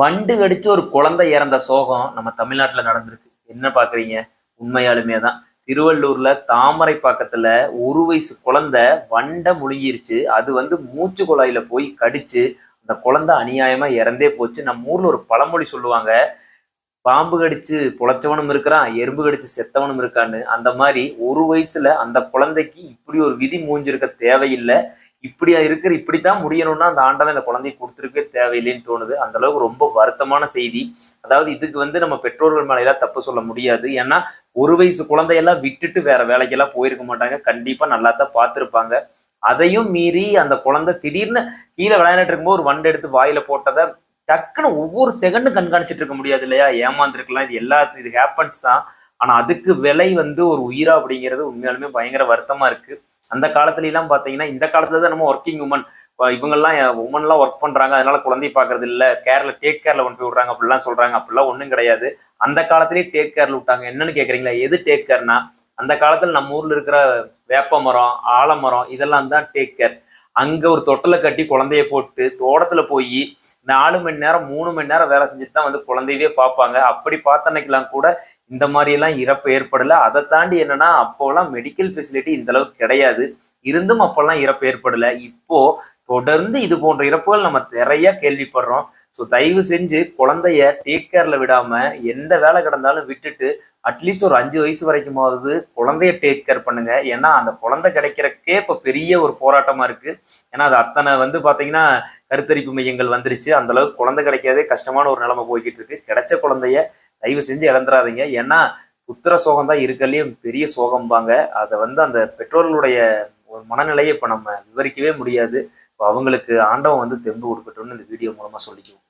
வண்டு கடிச்சு ஒரு குழந்தை இறந்த சோகம் நம்ம தமிழ்நாட்டில் நடந்திருக்கு. என்ன பார்க்குறீங்க உண்மையாலுமே தான் திருவள்ளூர்ல தாமரை பாக்கத்துல ஒரு வயசு குழந்தை வண்டை முழுங்கிருச்சு. அது வந்து மூச்சு குழாயில போய் கடிச்சு அந்த குழந்தை அநியாயமா இறந்தே போச்சு. நம்ம ஊர்ல ஒரு பழமொழி சொல்லுவாங்க பாம்பு கடிச்சு புழைச்சவனும் இருக்கிறான் எறும்பு கடிச்சு செத்தவனும் இருக்கான்னு. அந்த மாதிரி ஒரு வயசுல அந்த குழந்தைக்கு இப்படி ஒரு விதி மூஞ்சிருக்க தேவையில்லை. இப்படியா இருக்கிற இப்படித்தான் முடியணும்னா அந்த ஆண்டவன் இந்த குழந்தையை கொடுத்துருக்கவே தேவையில்லைன்னு தோணுது. அந்த அளவுக்கு ரொம்ப வருத்தமான செய்தி. அதாவது இதுக்கு வந்து நம்ம பெற்றோர்கள் மேலையெல்லாம் தப்பு சொல்ல முடியாது. ஏன்னா ஒரு வயசு குழந்தையெல்லாம் விட்டுட்டு வேற வேலைக்கெல்லாம் போயிருக்க மாட்டாங்க. கண்டிப்பா நல்லா தான் பார்த்துருப்பாங்க. அதையும் மீறி அந்த குழந்தை திடீர்னு கீழே விளையாண்டுட்டு இருக்கும்போது ஒரு வண்டு எடுத்து வாயில போட்டதை டக்குன்னு ஒவ்வொரு செகண்டும் கண்காணிச்சிட்டு இருக்க முடியாது இல்லையா? ஏமாந்துருக்கலாம். இது எல்லாத்துக்கும் இது ஹேப்பன்ஸ் தான். ஆனா அதுக்கு விலை வந்து ஒரு உயிரா அப்படிங்கிறது உண்மையாலுமே பயங்கர வருத்தமா இருக்கு. அந்த காலத்துலலாம் பார்த்தீங்கன்னா இந்த காலத்துல தான் நம்ம ஒர்க்கிங் உமன் இவங்கெல்லாம் உமன்லாம் ஒர்க் பண்ணுறாங்க அதனால குழந்தை பார்க்கறது இல்லை. கேரில் டேக் கேரில் கொண்டு போய் விடுறாங்க. அப்படிலாம் சொல்கிறாங்க அப்படிலாம் ஒன்றும் கிடையாது. அந்த காலத்துலேயே டேக் கேரில் விட்டாங்க. என்னன்னு கேட்குறீங்களா எது டேக் கேர்னா அந்த காலத்தில் நம்ம ஊரில் இருக்கிற வேப்ப மரம் ஆலமரம் இதெல்லாம் தான் டேக் கேர் அங்கே ஒரு தொட்டில் கட்டி குழந்தைய போட்டு தோட்டத்தில் போய் நாலு மணி நேரம் மூணு மணி நேரம் வேலை செஞ்சுட்டு தான் வந்து குழந்தையவே பார்ப்பாங்க. அப்படி பார்த்தனைக்கெல்லாம் கூட இந்த மாதிரியெல்லாம் இறப்பு ஏற்படலை. அதை தாண்டி என்னன்னா அப்போலாம் மெடிக்கல் ஃபெசிலிட்டி இந்த அளவுக்கு கிடையாது. இருந்தும் அப்போல்லாம் இறப்பு ஏற்படலை. இப்போ தொடர்ந்து இது போன்ற இறப்புகள் நம்ம நிறைய கேள்விப்படுறோம். ஸோ தயவு செஞ்சு குழந்தைய டேக் கேர்ல விடாம எந்த வேலை கிடந்தாலும் விட்டுட்டு அட்லீஸ்ட் ஒரு அஞ்சு வயசு வரைக்குமாவது குழந்தைய டேக் கேர் பண்ணுங்க. ஏன்னா அந்த குழந்தை கிடைக்கிறக்கே இப்போ பெரிய ஒரு போராட்டமா இருக்கு. ஏன்னா அது அத்தனை வந்து பாத்தீங்கன்னா கருத்தரிப்பு மையங்கள் வந்துருச்சு. அந்த அளவுக்கு குழந்தை கிடைக்காதே கஷ்டமான ஒரு நிலைமை போய்கிட்டு இருக்கு. கிடைச்ச குழந்தைய தயவு செஞ்சு இழந்துடாதீங்க ஏன்னா புத்திர சோகம் தான் இருக்கலையும் பெரிய சோகம்பாங்க. அதை வந்து அந்த பெற்றோர்களுடைய ஒரு மனநிலையை இப்போ நம்ம விவரிக்கவே முடியாது. இப்போ அவங்களுக்கு ஆண்டவன் வந்து தெம்பு கொடுக்கட்டும்னு இந்த வீடியோ மூலமாக சொல்லிக்குவோம்.